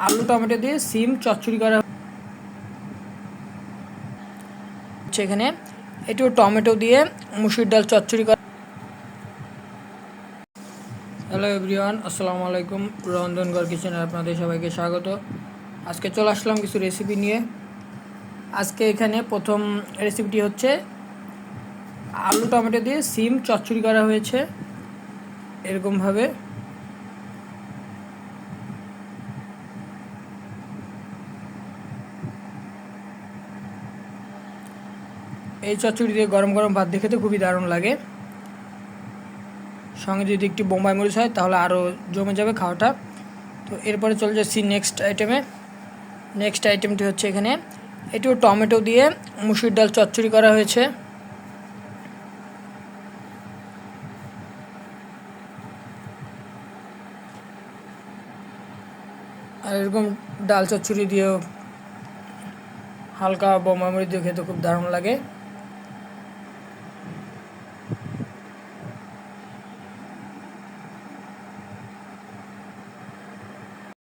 আলু, টমেটো দিয়ে সিম চচ্চড়ি করা হচ্ছে এখানে। একটু টমেটো দিয়ে মুসুর ডাল চচ্চড়ি করা হ্যালো এভরিওয়ান আসসালামু আলাইকুম রন্ধনগড় কিচেনে আপনাদের সবাইকে স্বাগত। আজকে চলে আসলাম কিছু রেসিপি নিয়ে। আজকে এখানে প্রথম রেসিপিটি হচ্ছে আলু, টমেটো দিয়ে সিম চচ্চড়ি করা হয়েছে। এরকমভাবে এই চচ্চড়ি দিয়ে গরম গরম ভাত দিয়ে খেতে খুবই দারুণ লাগে। সঙ্গে যদি একটি বোম্বাই মরিচ হয়, তাহলে আরও জমে যাবে খাওয়াটা। তো এরপরে চলে যাচ্ছি নেক্সট আইটেমে নেক্সট আইটেমটি হচ্ছে এখানে। একটু টমেটো দিয়ে মুসুর ডাল চচ্চড়ি করা হয়েছে। আর এরকম ডাল চচ্চড়ি দিয়েও হালকা বোম্বাই মরিচ দিয়ে খেতে খুব দারুণ লাগে।